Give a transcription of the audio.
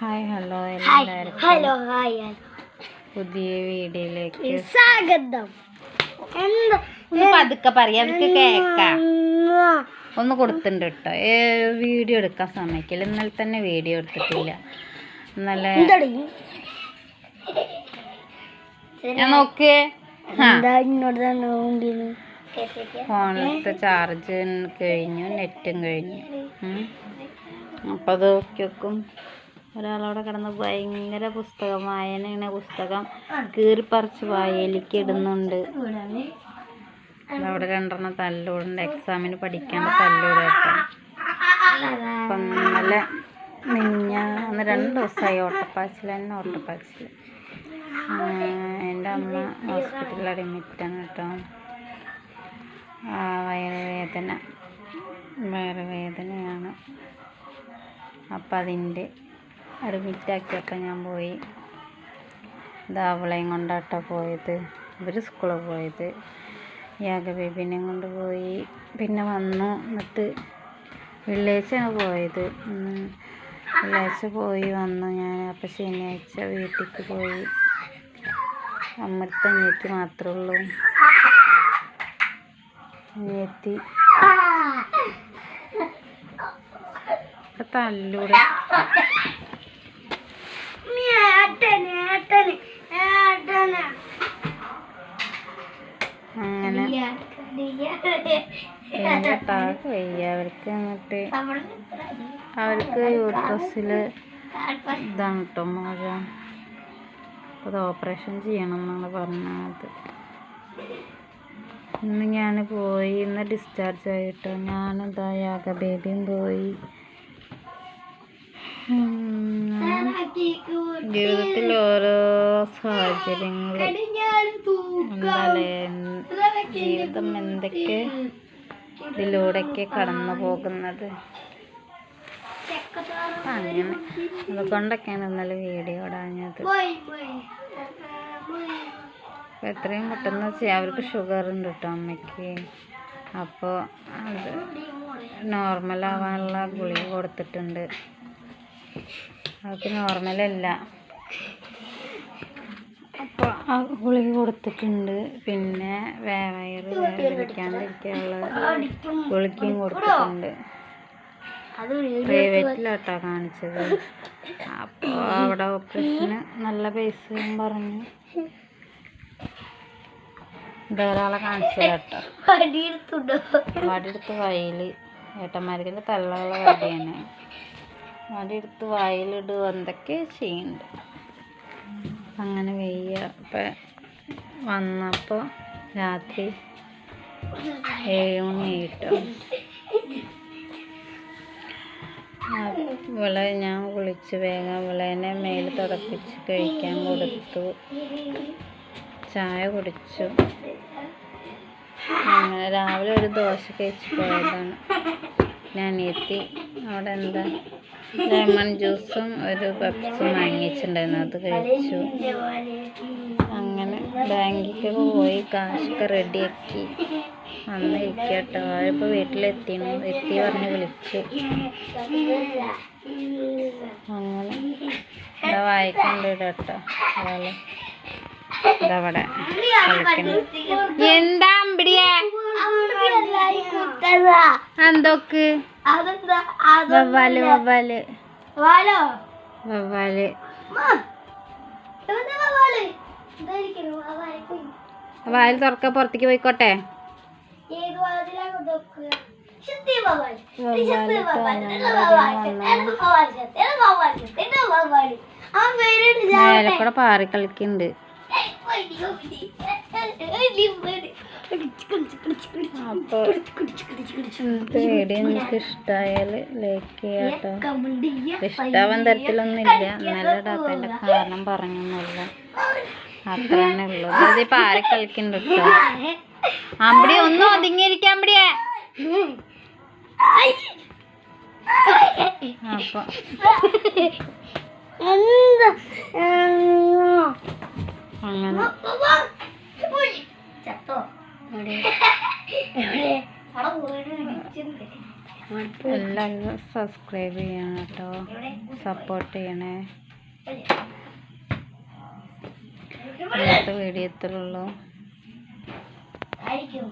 Hi hello hello hi പുതിയ വീഡിയോയിലേക്ക് സ്വാഗതം. എന്താ? ഒന്ന് പതുക്കെ പറയാം അവർക്ക് കേക്കാം ഒന്ന് കൊടുത്തിട്ടുണ്ട് കേട്ടോ. വീഡിയോ എടുക്കാൻ സമയക്കില്ല. ഇന്നലെ തന്നെ വീഡിയോ എടുത്തിട്ടില്ല. നല്ല ഞാൻ നോക്ക് ആ എന്താ ഇങ്ങോട്ട് തന്നെ കൊണ്ടിരുന്നു ഫോണിലത്തെ ചാർജ് കഴിഞ്ഞു നെറ്റും കഴിഞ്ഞു. അപ്പൊ അപ്പോൾ അത് നോക്കി വെക്കും. ഒരാളവിടെ കിടന്ന് ഭയങ്കര പുസ്തകം വായനയാണ് പുസ്തകം കീറിപ്പറിച്ച് വായയിലേക്ക് ഇടുന്നുണ്ട്. അവിടെ രണ്ടെണ്ണം തല്ലൂടുണ്ട്. എക്സാമിന് പഠിക്കാണ്ട് തല്ലൂടെ കേട്ടോ. അപ്പം ഇന്നലെ മിഞ്ഞാന്ന് രണ്ട് ദിവസമായി ഓട്ടപ്പാച്ചിൽ തന്നെ ഓട്ടപ്പാച്ചിൽ. എന്റെ അമ്മ ഹോസ്പിറ്റലിൽ അഡ്മിറ്റാണ് കേട്ടോ. വയറുവേദന. വയറുവേദനയാണ്. അപ്പം അതിന്റെ അഡ്മിറ്റാക്കിയപ്പോൾ ഞാൻ പോയി. ദാവളയും അവളെയും കൊണ്ടാട്ടോ പോയത്. ഇവർ സ്കൂളിൽ പോയത്. യാഗ കൊണ്ട് പോയി. പിന്നെ വന്നു. എന്നിട്ട് വെള്ളിയാഴ്ചയാണ് പോയത്. വെള്ളിയാഴ്ച പോയി വന്നു ഞാൻ. അപ്പം ശനിയാഴ്ച വീട്ടിലേക്ക് പോയി. അമ്മത്തെ അനിയത്തി മാത്രമേ ഉള്ളൂ. അനിയത്തി. തല്ലൂടെ. അങ്ങനെ. വയ്യ. അവർക്ക് എന്നിട്ട് അവർക്ക് യൂട്രസിൽ ഇതാണ് കേട്ടോ മുഴ അത് ഓപ്പറേഷൻ ചെയ്യണം എന്നാണ് പറഞ്ഞത്. ഇന്ന് ഞാൻ പോയി. ഇന്ന് ഡിസ്ചാർജ് ആയിട്ടോ. ഞാനെന്താ യാഗ ബേബിയും പോയി. ജീവിതത്തിൽ ഓരോ സാഹചര്യങ്ങൾ ജീവിതം എന്തൊക്കെ ഇതിലൂടെയൊക്കെ കടന്നു പോകുന്നത് അങ്ങനെ അതുകൊണ്ടൊക്കെയാണ് ഇന്നലെ വീഡിയോ ഇടാഞ്ഞത്. എത്രയും പെട്ടെന്ന് അവർക്ക് ഷുഗർ ഉണ്ട് കേട്ടോ അമ്മയ്ക്ക്. അപ്പോൾ അത് നോർമലാവാനുള്ള ഗുളിക കൊടുത്തിട്ടുണ്ട്. അവർക്ക് നോർമലല്ല അപ്പോൾ ആ ഗുളിക കൊടുത്തിട്ടുണ്ട്. പിന്നെ വേവയറ് വേദനിക്കാണ്ടിരിക്കാനുള്ള ഗുളികയും കൊടുത്തിട്ടുണ്ട്. പ്രൈവറ്റിലാട്ടോ കാണിച്ചത്. അപ്പോൾ അവിടെ ഓപ്പറേഷന് നല്ല പൈസയും പറഞ്ഞു. ധാരാളം കാണിച്ചത് കേട്ടോ വടിയെടുത്ത് വയൽ. ഏട്ടന്മാർക്ക് തള്ളുള്ള വടിയാണ്. വടിയെടുത്ത് വായിലിടുക എന്തൊക്കെ ചെയ്യുന്നുണ്ട്. അങ്ങനെ വെയ്യ. അപ്പം വന്നപ്പോൾ രാത്രി ഏഴ് മണി ഞാൻ കുളിച്ച് വേഗം ഇവളേനെ മേൽ തുടപ്പിച്ച് കഴിക്കാൻ കൊടുത്തു. ചായ കുടിച്ചു. അങ്ങനെ രാവിലെ ഒരു ദോശ കഴിച്ച് പോയതാണ്. ഞാൻ എത്തി അവിടെ എന്താ? ലെമൺ ജ്യൂസും ഒരു പെപ്സും വാങ്ങിച്ചിട്ടുണ്ടായിരുന്നു. അത് കഴിച്ചു. അങ്ങനെ ബാങ്കിലേക്ക് പോയി കാശൊക്കെ റെഡിയാക്കി. വന്ന് ഇരിക്കട്ടോ അവരിപ്പോൾ വീട്ടിലെത്തി. എത്തി പറഞ്ഞ് വിളിച്ചു. അങ്ങനെ ഇവിടെ വായിക്കൊണ്ട് കേട്ടോ ഇതവിടെ എന്താ അമ്പിടിയെ? എന്തൊക്ക്? വവ്വാൽ വവ്വാൽ. വാലോ വവ്വാൽ. വായിൽ തുറക്ക പുറത്തേക്ക് പോയിക്കോട്ടെ. മേലെ കൂടെ പാറി കളിക്കുന്നുണ്ട് അപ്പോൾ ഇന്നത്തെ വീഡിയോ നിങ്ങൾക്ക് ഇഷ്ടമായാൽ ലൈക്ക് ചെയ്യാട്ടോ. ഇഷ്ടാവാൻ തരത്തിലൊന്നുമില്ല. എന്നാലും ഇടാത്തതിന്റെ കാരണം പറഞ്ഞൊന്നുമില്ല. അത്രയാണ് ഉള്ളു. ഉള്ളൂ ഇത് പാറി കളിക്കുന്നുണ്ട് കേട്ടോ അമ്പടി ഒന്നും ഒതുങ്ങിയിരിക്കാൻ അമ്പടിയെ അപ്പോൾ അങ്ങനെ. ചത്തോ? എല്ലാവരും സബ്സ്ക്രൈബ് ചെയ്യണം കേട്ടോ. സപ്പോർട്ട് ചെയ്യണേ. ഇന്നത്തെ വീഡിയോ ആയിരിക്കും.